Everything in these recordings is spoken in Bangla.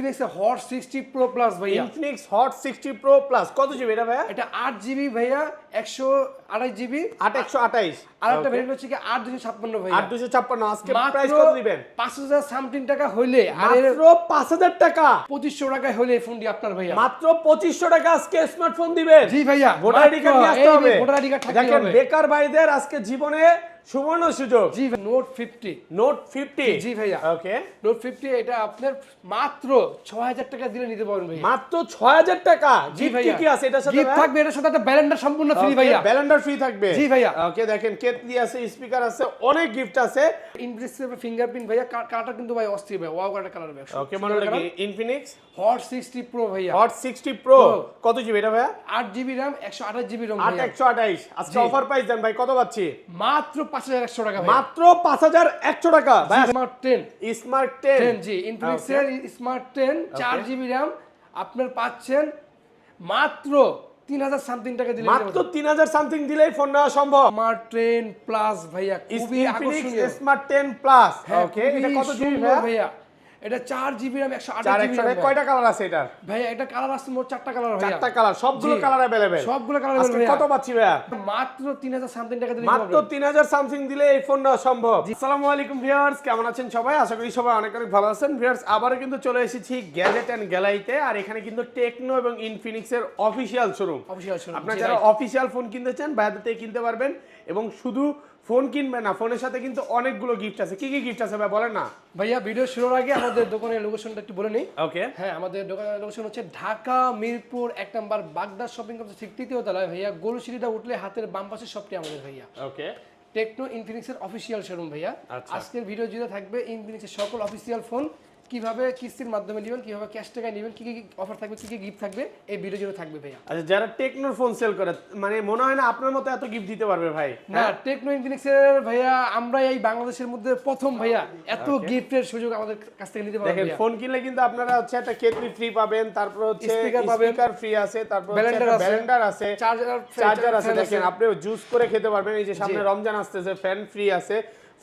Infinix hot sixty pro plus ভাইয়া। Infinix hot sixty pro plus কত জিবি এটা ভাইয়া? এটা আট জিবি ভাইয়া। একশো আঠাশ জিবি আট একশো আঠাইশ। আর একটা ভেরিয়েন্ট হচ্ছে কি আট দুশো ছাপ্পান্ন ভাইয়া। আট দুশো ছাপ্পান্ন আজকে প্রাইস কত দিবেন? পাঁচ হাজার সামথিং টাকা হইলে আর মাত্র টাকা। টাকায় হইলে এই ফোনটি আপনার ভাইয়া। মাত্র পঁচিশশো টাকা আজকে স্মার্টফোন দিবেন। জি ভাইয়া। ভোটার আইডি কার্ড নিয়ে আসতে হবে। ভোটার আইডি কার্ড থাকতে হবে। বেকার ভাইদের আজকে জীবনে সুবর্ণ সুযোগ। G note fifty note fifty G ভাইয়া। ওকে নোট ফিফটি এটা আপনার মাত্র ছয় হাজার টাকা দিলে নিতে পারবেন ভাইয়া। মাত্র ছয় হাজার টাকা? জি ভাইয়া। কি আছে এটার সাথে গিফট থাকবে এটার সাথে একটা ব্যালেন্ডার সম্পূর্ণ ফ্রি ভাইয়া। ব্যালেন্ডার ফ্রি থাকবে। জি ভাইয়া। ওকে দেখেন কেতলি আছে স্পিকার আছে অনেক গিফট আছে। ইনভেস্টেবল ফিঙ্গারপ্রিন্ট ভাইয়া কালারটা কিন্তু ভাই অস্থির ভাই ওয়াও কালার কালার ভাই ওকে মনে কি? ইনফিনিক্স হট সিক্সটি প্রো ভাইয়া। হট সিক্সটি প্রো কত জিবি এটা ভাইয়া? আট জিবি র্যাম একশো আঠাশ জিবি রম আট একশো আঠাইশ আজকে অফার প্রাইস দেন ভাই কত পাচ্ছি? মাত্র পাঁচ হাজার একশো টাকা মাত্র পাঁচ হাজার একশো টাকা। Smart ten smart ten G ইনফিনিক্সের smart ten চার জিবি র্যাম আপনার পাচ্ছেন মাত্র তিন হাজার সামথিং টাকা দিলে মাত্র তিন হাজার সামথিং দিলেই ফোন নেওয়া সম্ভব। স্মার্ট টেন প্লাস ভাইয়া স্মার্ট টেন প্লাস ওকে এটা কত জিবি ভাইয়া। এটা চার জিবি জিবি একশো কয়টা কালার আছে এটার? ভাইয়া এটা কালার আসছে মোট চারটা কালার চারটা কালার সবগুলো কালার অ্যাভেলেবেল সবগুলো কালার কত পাচ্ছি মাত্র তিন হাজার সামথিং টাকা দিলে মাত্র তিন হাজার সামথিং দিলে এই সম্ভব। আসসালামু আলাইকুম ভিউয়ার্স কেমন আছেন সবাই? আশা করি সবাই অনেক অনেক ভালো আছেন। ভিউয়ার্স আবারও কিন্তু চলে এসেছি গ্যাজেট অ্যান্ড গ্যালারিতে আর এখানে কিন্তু টেকনো এবং ইনফিনিক্স এর অফিসিয়াল শোরুম অবশ্যই আসুন আপনারা যারা. অফিসিয়াল ফোন কিনতে চান বাইরে থেকে কিনতে পারবেন। এবং শুধু ফোন কিনবে না ফোনের সাথে কিন্তু অনেকগুলো গিফট আছে। কি কি গিফট আছে ভাই বলেন না? ভাইয়া ভিডিও শুরুর আগে আমাদের দোকানের লোকেশনটা একটু বলে নিই। ওকে হ্যাঁ আমাদের দোকানের লোকেশন হচ্ছে ঢাকা মিরপুর এক নম্বর বাগদা শপিং কমপ্লেক্স ঠিক তৃতীয় তলায় ভাইয়া গরু সিঁড়িটা উঠলে হাতের বাম পাশে শপটি আমাদের ভাইয়া। ওকে টেকনো ইনফিনিক্সের অফিসিয়াল শোরুম ভাইয়া। আচ্ছা। আজকের ভিডিও জুড়ে থাকবে ইনফিনিক্সের সকল অফিসিয়াল ফোন কীভাবে কিস্তির মাধ্যমে নেবেন কীভাবে ক্যাশ টাকায় নেবেন কি কি অফার থাকবে কি কি গিফট থাকবে এই ভিডিও জুড়ে থাকবে ভাইয়া। আচ্ছা যারা টেকনোর ফোন সেল করে মানে মনে হয় না আপনার মতো এত গিফট দিতে পারবে ভাই না টেকনো ইনফিনিক্সের ভাইয়া আমরা এই বাংলাদেশের মধ্যে প্রথম ভাইয়া। এত গিফটের সুযোগ আমাদের কাছ থেকে নিতে পারবেন দেখেন ফোন কিনলে কিন্তু আপনারা হচ্ছে একটা কেটলি ফ্রি পাবেন তারপর হচ্ছে Speaker পাবেন। স্পিকার ফ্রি আছে তারপর। ব্যালেন্ডার আছে চার্জার চার্জার আছে দেখেন আপনি জুস করে খেতে পারবেন এই যে সামনে রমজান আসতেছে ফ্যান ফ্রি আছে।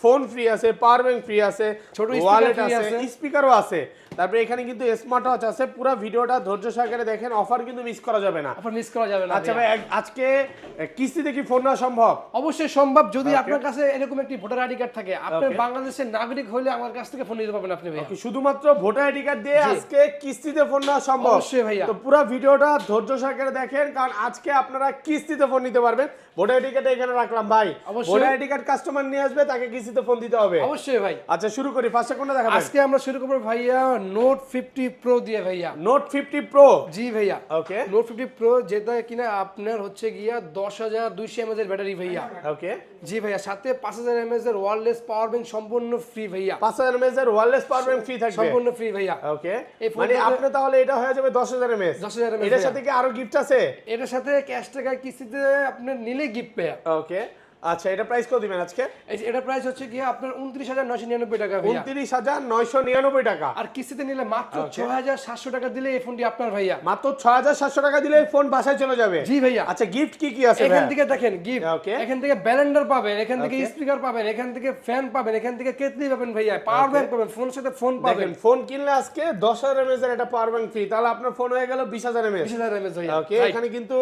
ফোন ফ্রি আছে পাওয়ার ব্যাংক ফ্রি আছে ছোট ওয়ালেট আছে। স্পিকারও আছে। তারপরে এখানে কিন্তু স্মার্ট ওয়াচ আছে। পুরো ভিডিওটা ধৈর্য সহকারে দেখেন অফার কিন্তু মিস করা যাবে না। অফার মিস করা যাবে না আচ্ছা ভাই আজকে এ, কিস্তিতে কি ফোন নেওয়া সম্ভব? অবশ্যই সম্ভব যদি আপনার কাছে এরকম একটি ভোটার আইডি কার্ড থাকে। আপনার বাংলাদেশের নাগরিক হলে আমার কাছ থেকে ফোন নিতে পারবেন আপনি ভাইয়া। কি শুধুমাত্র ভোটার আইডি কার্ড দিয়ে আজকে কিস্তিতে ফোন নেওয়া সম্ভব। অবশ্যই ভাইয়া। তো পুরো ভিডিওটা ধৈর্য সহকারে দেখেন কারণ আজকে আপনারা কিস্তিতে ফোন নিতে পারবেন। ভোটার আইডি কার্ড এখানে রাখলাম ভাই। অবশ্যই। ভোটার আইডি কার্ড কাস্টমার নিয়ে আসবে তাকে কিস্তিতে ফোন দিতে হবে। অবশ্যই ভাই। আচ্ছা শুরু করি ফার্স্টে কোনটা দেখাবেন? আজকে আমরা শুরু করব ভাইয়া নোট ফিফটি প্রো দিয়ে ভাইয়া। নোট ফিফটি প্রো জি ভাইয়া। ওকে নোট ফিফটি প্রো যেটা কিনা আপনার হচ্ছে গিয়া দশ হাজার দুইশো এমএজ এর ব্যাটারি ভাইয়া। ওকে জি ভাইয়া সাথে পাঁচ হাজার এমএজ এর ওয়ারলেস পাওয়ার ব্যাংক সম্পূর্ণ ফ্রি ভাইয়া। পাঁচ হাজার এমএস এর ওয়ারলেস পাওয়ার ব্যাংক ফ্রি থাকবে? সম্পূর্ণ ফ্রি ভাইয়া। ওকে মানে আপনি তাহলে এটা হয়ে যাবে দশ হাজার এমএস 10,000 mAh এটার ভাইয়া। সাথে কি আরও গিফট আছে? এটার সাথে ক্যাশ টাকায় কিস্তিতে আপনি নিলে গিফট পেয়া ওকে আচ্ছা এটা প্রাইস কত দিবেন আজকে? এটার প্রাইস হচ্ছে গিয়ে আপনার উনত্রিশ হাজার নশো নিরানব্বই টাকা ভাইয়া। উনত্রিশ হাজার নয়শো নিরানব্বই টাকা। আর কিস্তিতে নিলে মাত্র ছয় হাজার সাতশো টাকা দিলে এই ফোনটি আপনার ভাইয়া। মাত্র ছয় হাজার সাতশো টাকা দিলে ফোন বাসায় চলে যাবে? জি ভাইয়া। আচ্ছা গিফট কি কি আছে এখান থেকে দেখেন গিফট এখান থেকে ব্যালেন্ডার পাবেন এখান থেকে স্পিকার পাবেন এখান থেকে ফ্যান পাবেন এখান থেকে কেতলি পাবেন ভাইয়া পাওয়ার ব্যাংক পাবেন ফোনের সাথে ফোন পাবেন। ফোন কিনলে আজকে দশ হাজার এমএস এর একটা পাওয়ার ব্যাংক ফ্রি তাহলে আপনার ফোন হয়ে গেল বিশ হাজার এমএস বিশ হাজার এমএস ভাইয়া। ওকে এখানে কিন্তু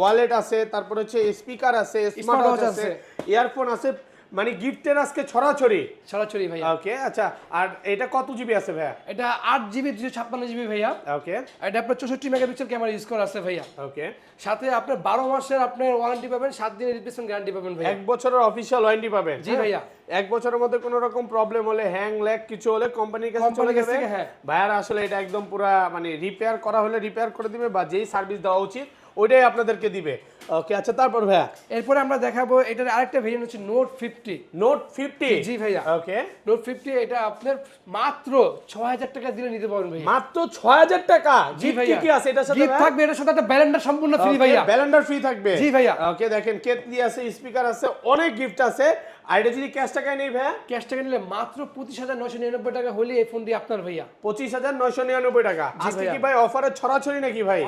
ওয়ালেট আছে তারপর হচ্ছে স্পিকার আছে স্মার্ট ওয়াচ আছে। ইয়ারফোন আছে মানে গিফটের আজকে ছড়াছড়ি। সরাসরি ভাইয়া। ওকে আচ্ছা আর এটা কত জিবি আছে ভাইয়া? এটা আট জিবি দুশো ছাপ্পান্ন জিবি ভাইয়া। ওকে এটা আপনার চৌষট্টি মেগাপিক্সেল ক্যামেরা ইউজ করা আছে ভাইয়া। ওকে সাথে আপনার বারো মাসের আপনার ওয়ারেন্টি পাবেন সাত দিনের রিপ্লেসমেন্ট গ্যারান্টি পাবেন ভাইয়া। এক বছরের অফিসিয়াল ওয়ারেন্টি পাবেন। জি হ্যাঁ? ভাইয়া। এক বছরের মধ্যে কোনো রকম প্রবলেম হলে হ্যাং ল্যাগ কিছু হলে কোম্পানির কাছে চলে যাবে। হ্যাঁ। ভাইয়ার আসলে এটা একদম পুরা মানে রিপেয়ার করা হলে রিপেয়ার করে দিবে বা যেই সার্ভিস দেওয়া উচিত ওইটাই আপনাদেরকে দিবে। ওকে আচ্ছা তারপর ভাইয়া? এরপরে আমরা দেখাবো এটার আরেকটা ভেরিয়েন্ট হচ্ছে note fifty note fifty G ভাইয়া। ওকে নোট ফিফটি এটা আপনার মাত্র ছয় হাজার টাকা দিলে নিতে পারবেন ভাইয়া। মাত্র ছয় হাজার টাকা? জি ভাইয়া। কি আছে এটার সাথে গিফট থাকবে এটার সাথে একটা ব্যালেন্ডার সম্পূর্ণ ফ্রি ভাইয়া। ব্যালেন্ডার ফ্রি থাকবে। জি ভাইয়া। ওকে দেখেন কেতলি আছে স্পিকার আছে অনেক গিফট আছে। আর এটা যদি ক্যাশ টাকায় নেই ভাইয়া? ক্যাশ টাকা নিলে মাত্র পঁচিশ হাজার নশো নিরানব্বই টাকা হলে এই ফোনটি আপনার ভাইয়া। পঁচিশ হাজার নয়শো নিরানব্বই টাকা। আজকে কি ভাই অফারে ছড়াছড়ি নাকি ভাই?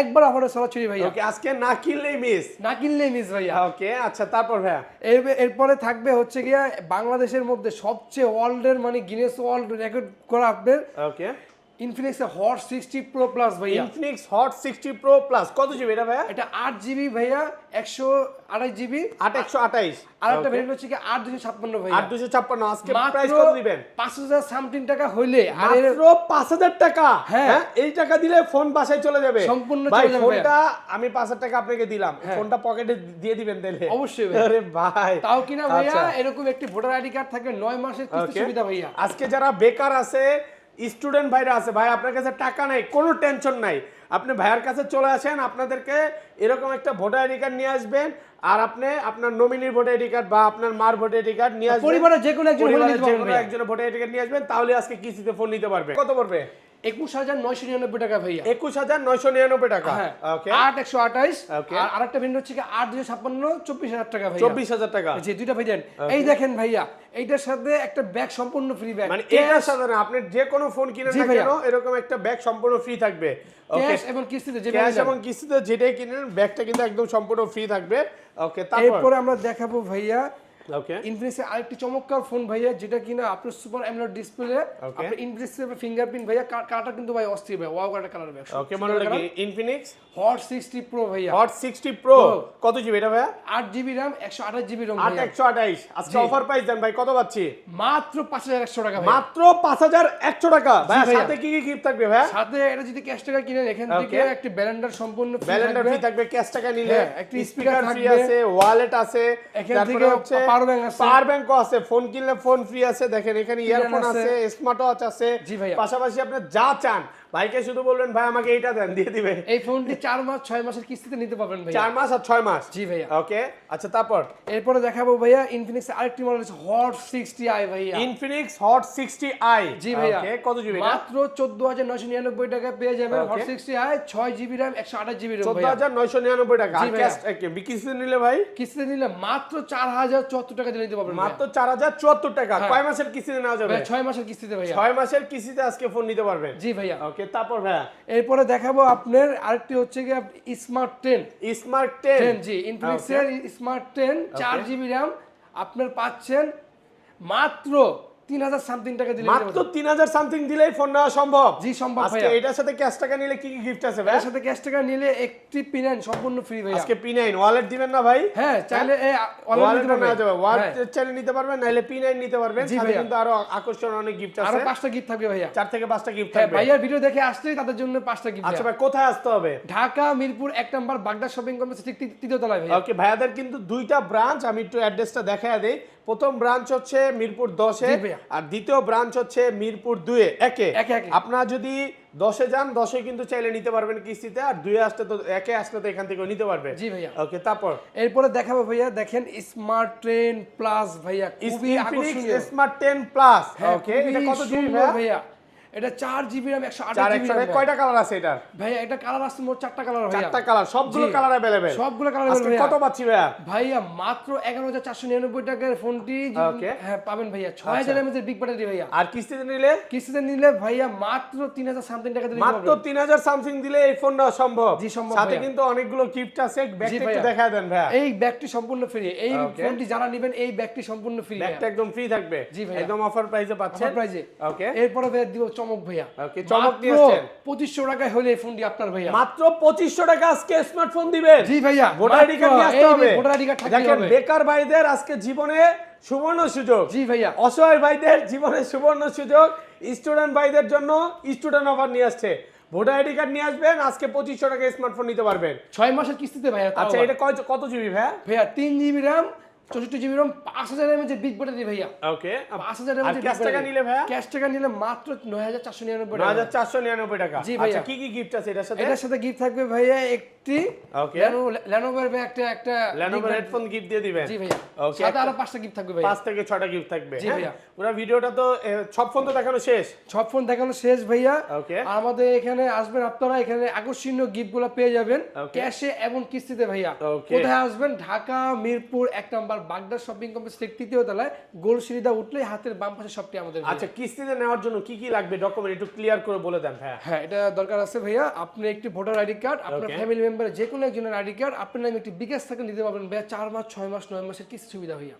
একবার সরাসরি ভাইয়া। ওকে আজকে না কিনলেই মিস না কিনলেই মিস ভাইয়া। ওকে আচ্ছা তারপর ভাইয়া? এরপরে থাকবে হচ্ছে গিয়া বাংলাদেশের মধ্যে সবচেয়ে ওয়ার্ল্ডের মানে গিনেস ওয়ার্ল্ড রেকর্ড করা আপনার okay Infinix hot sixty pro plus ভাইয়া। Infinix hot sixty pro plus কত জিবি এটা ভাইয়া? এটা আট জিবি ভাইয়া। একশো আড়াই জিবি আট একশো আঠাইশ। আর একটা ভেরিয়েন্ট হচ্ছে কি আট দুশো ছাপ্পান্ন ভাইয়া। আট দুশো ছাপ্পান্ন আজকে মাত্র প্রাইস কত দিবেন? পাঁচ হাজার সামথিং টাকা হইলে আর মাত্র পাঁচ হাজার টাকা? হ্যাঁ। হ্যাঁ এই টাকা দিলে ফোন বাসায় চলে যাবে। সম্পূর্ণ চলে যাবে হ্যাঁ। ফোনটা আমি পাঁচ হাজার টাকা আপনাকে দিলাম। ফোনটা পকেটে দিয়ে দিবেন তাহলে। অবশ্যই। আরে ভাই। তাও কিনা ভাইয়া আচ্ছা। এরকম একটি ভোটার আইডি কার্ড থাকবে নয় মাসের কিস্তি সুবিধা ভাইয়া। আজকে যারা বেকার আছে স্টুডেন্ট ভাইরা আছে ভাই আপনার কাছে টাকা নাই কোনো টেনশন নাই। আপনি ভাইয়ের কাছে চলে আসেন আপনাদেরকে এরকম একটা ভোটার আইডি কার্ড নিয়ে আসবেন আর আপনি আপনার নমিনির ভোটার আইডি কার্ড বা আপনার মার ভোটার আইডি কার্ড নিয়ে আসবেন পরিবারের যে কোনো একজন ভোটার আইডি কার্ড নিয়ে আসবেন তাহলে আজকে কিস্তিতে ফোন নিতে পারবে। কত পড়বে? একুশ হাজার নয়শো নিরানব্বই টাকা ভাইয়া। একুশ হাজার নয়শো নিরানব্বই টাকা। আট একশো আঠাইশ আর আরেকটা ভেরিয়েন্ট হচ্ছে আট দুশো ছাপ্পান্ন চব্বিশ হাজার টাকা ভাইয়া। চব্বিশ হাজার টাকা। যে দুইটা ভেরিয়েন্ট এই দেখেন ভাইয়া এইটার সাথে একটা ব্যাগ সম্পূর্ণ ফ্রি ব্যাগ মানে এটার সাথে না আপনি যে কোনো ফোন না কেন এরকম একটা ব্যাগ সম্পূর্ণ ফ্রি থাকবে। ক্যাশ এবং কিস্তিতে যে ক্যাশ এবং কিস্তিতে যেটাই কিনেন ব্যাগটা কিন্তু একদম সম্পূর্ণ ফ্রি থাকবে। ওকে তারপর? আমরা দেখাবো ভাইয়া ওকে ইনফিনিক্সের আরেকটি চমৎকার ফোন ভাইয়া যেটা কিনা আপনার সুপার অ্যামোলেড ডিসপ্লে আপনার ইনফিনিক্সের ফিঙ্গারপ্রিন্ট ভাইয়া কালারটা কিন্তু ভাই অস্থির ভাই ওয়াও কালার কালার ভাই ওকে মানে কি ইনফিনিক্স হট সিক্সটি প্রো ভাইয়া। হট সিক্সটি প্রো কত জিবি এটা ভাইয়া? আট জিবি র্যাম একশো আঠাশ জিবি রোম আট একশো আঠাইশ আজকে অফার প্রাইস দেন ভাই কত পাচ্ছি? মাত্র পাঁচ হাজার একশো টাকা ভাই মাত্র পাঁচ হাজার একশো টাকা। ভাই সাথে কি কি গিফট থাকবে ভাই সাথে এটা যদি ক্যাশ টাকা কিনেন এখান থেকে. একটি ব্যালেন্ডার সম্পূর্ণ free ব্যালেন্ডার ফ্রি থাকবে ক্যাশ টাকা নিলে। একটি স্পিকার ফ্রি আছে ওয়ালেট আছে এখান থেকে হচ্ছে bank আছে। পাওয়ার ব্যাংকও আছে ফোন কিনলে ফোন ফ্রি আছে দেখেন এখানে ইয়ারফোন আছে। স্মার্ট ওয়াচ আছে। পাশাপাশি আপনি যা চান ভাইকে শুধু বলবেন ভাই আমাকে এইটা দেন দিয়ে দিবে। এই ফোনটি চার মাস ছয় মাসের কিস্তিতে নিতে পারবেন ভাই চার মাস আর ছয় মাস? জি ভাইয়া। ওকে আচ্ছা তারপর? এরপরে দেখাবো ভাইয়া ইনফিনিক্স আরেকটি মডেল আছে হট সিক্সটি আই ভাইয়া। Infinix hot sixty I G ভাইয়া। ওকে কত জিবি মাত্র চোদ্দ হাজার নয়শো নিরানব্বই টাকা পেয়ে যাবেন হট Okay. সিক্সটি আই ছয় জিবি র্যাম একশো আঠাশ জিবি নয়শো নিরানব্বই টাকা। আর। ক্যাশ বিকিসিতে নিলে ভাই? কিস্তিতে নিলে মাত্র চার হাজার চুয়াত্তর টাকা দিয়ে নিতে পারবেন মাত্র চার হাজার চুয়াত্তর টাকা। হ্যাঁ। কয় মাসের কিস্তিতে নেওয়া যাবে? ভাইয়া, ছয় মাসের কিস্তিতে ভাইয়া। ছয় মাসের কিস্তিতে আজকে ফোন নিতে পারবেন। জি ভাইয়া। ওকে তারপর ভাইয়া? এরপরে দেখাবো আপনার আরেকটি হচ্ছে কি smart ten smart ten G ইনফিনিক্সের smart ten চার জিবি র্যাম আপনার পাচ্ছেন মাত্র তিন হাজার সামথিং টাকা দিলে মাত্র তিন হাজার সামথিং দিলেই ফোন নেওয়া সম্ভব। জি, সম্ভব ভাইয়া। এটার সাথে ক্যাশ টাকা নিলে কি কি গিফট আছে ভাই? এর সাথে ক্যাশ টাকা নিলে একটি পিনাইন সম্পূর্ণ ফ্রি ভাইয়া। আজকে পি ওয়ালেট দিবেন না ভাই? হ্যাঁ চাইলে ওয়ালেট নিতে পারবেন। ওয়ালেট হ্যাঁ, চাইলে নিতে পারবেন নাহলে পি নিতে পারবেন। সাথে কিন্তু আরও আকর্ষণীয় অনেক গিফট আরও আছে। পাঁচটা গিফট থাকবে ভাইয়া। চার থেকে পাঁচটা গিফট হ্যাঁ থাকবে। ভাইয়ার ভিডিও দেখে আসলেই তাদের জন্য পাঁচটা গিফট আচ্ছা ভাই কোথায় আসতে হবে? ঢাকা মিরপুর এক নম্বর বাগদা শপিং কমপ্লেক্স ঠিক তৃতীয় তলায় ওকে ভাইয়াদের কিন্তু দুইটা ব্রাঞ্চ আমি একটু অ্যাড্রেসটা দেখায় দেই। প্রথম ব্রাঞ্চ হচ্ছে মিরপুর দশে। আর দ্বিতীয় ব্রাঞ্চ হচ্ছে মিরপুর দুয়ে একে। আপনারা যদি দশে যান দশে কিন্তু চাইলে নিতে পারবেন কিস্তিতে আর দুয়ে আসতে তো একে আসতে তো এখান থেকে নিতে পারবে। জি ভাইয়া। ওকে তারপর? এরপরে দেখাবো ভাইয়া দেখেন স্মার্ট ট্রেন প্লাস ভাইয়া স্মার্ট ট্রেন প্লাস ওকে এটা কত জিবি ভাইয়া। এটা চার জিবি র্যাম একশো চার আঠাশ কয়টা কালার আছে এটার? ভাইয়া এটা কালার আসছে মোট চারটা কালার ভাইয়া। চারটা কালার সবগুলো কালার অ্যাভেলেবেল সবগুলো কালার কত পাচ্ছি ভাইয়া? ভাইয়া মাত্র এগারো হাজার চারশো নিরানব্বই টাকার ফোনটি হ্যাঁ পাবেন ভাইয়া। ছয় হাজার এমএচ বিগ ব্যাটারি ভাইয়া। আর কিস্তিতে নিলে? কিস্তিতে নিলে ভাইয়া মাত্র তিন হাজার সামথিং টাকা দিলে মাত্র পারবেন। তিন হাজার সামথিং দিলে এই ফোন নেওয়া সম্ভব। জি, সম্ভব সাথে কিন্তু অনেকগুলো গিফট আছে ব্যাগটা একটু। দেখায় দেন ভাইয়া। এই ব্যাগটি সম্পূর্ণ ফ্রি এই. ফোনটি যারা নেবেন এই ব্যাগটি সম্পূর্ণ ফ্রি ব্যাগটা একদম ফ্রি থাকবে। একদম অফার প্রাইসে পাচ্ছেন। প্রাইজে ওকে। এরপরে ভাইয়া দিব চমক ভাইয়া। চমক নিয়ে আসছেন। পঁচিশশো টাকায় হলে এই ফোনটি আপনার ভাইয়া। মাত্র পঁচিশশো টাকা আজকে স্মার্টফোন দিবেন। জি ভাইয়া ভোটার আইডি কার্ড নিয়ে আসতে হবে। ভোটার আইডি কার্ড থাকতে হবে। বেকার ভাইদের আজকে জীবনে সুবর্ণ সুযোগ। জি ভাইয়া। অসহায় ভাইদের জীবনে সুবর্ণ সুযোগ। স্টুডেন্ট ভাইদের জন্য স্টুডেন্ট অফার নিয়ে আসছে। ভোটার আইডি কার্ড নিয়ে আসবেন আজকে পঁচিশশো টাকা স্মার্টফোন নিতে পারবেন। ছয় মাসের কিস্তিতে ভাইয়া আচ্ছা এটা কত জিবি ভাইয়া? ভাইয়া তিন জিবি র্যাম চৌষট্টি জিবি রম পাঁচ হাজার এমএচ বিগ ব্যাটারি ভাইয়া। ওকে পাঁচ হাজার আর ক্যাশ টাকা নিলে ভাইয়া? ক্যাশ টাকা নিলে মাত্র নয় হাজার চারশো নিরানব্বই টাকা। হাজার চারশো নিরানব্বই টাকা। জি ভাইয়া। আচ্ছা কি কি গিফট আছে এটার সাথে? এটার সাথে গিফট থাকবে ভাইয়া একটি ওকে ল্যানোভার একটা একটা ল্যানোভো হেডফোন গিফট দিয়ে দিবেন? জি ভাইয়া। Okay, সাথে আরও পাঁচটা গিফট থাকবে ভাইয়া। পাঁচ থেকে ছটা গিফট থাকবে জি হ্যাঁ? ভাইয়া। পুরো ভিডিওটা তো সব ফোন তো দেখানো শেষ? সব ফোন দেখানো শেষ ভাইয়া। ওকে আমাদের এখানে আসবেন আপনারা এখানে আকর্ষণীয় পেয়ে যাবেন। ক্যাশে এবং কিস্তিতে ভাইয়া। কোথায় আসবেন? ঢাকা মিরপুর এক নম্বর বাগদা শপিং কমপ্লেক্স ঠিক তৃতীয় তলায় গোল সিঁড়িদা উঠলে হাতের বাম পাশে সবটি আমাদের আচ্ছা কিস্তিতে নেওয়ার জন্য কি কি লাগবে? ডকুমেন্ট একটু ক্লিয়ার করে বলে দেন ভাইয়া হ্যাঁ এটা দরকার আছে ভাইয়া। আপনি একটি ভোটার আইডি কার্ড আপনার. ফ্যামিলি মেম্বারের যে কোনো একজনের আইডি কার্ড আপনার নামে একটি বিকাশ থাকে নিতে পারবেন। ভাইয়া চার মাস, ছয় মাস, নয় মাসের কিস্তি সুবিধা ভাইয়া।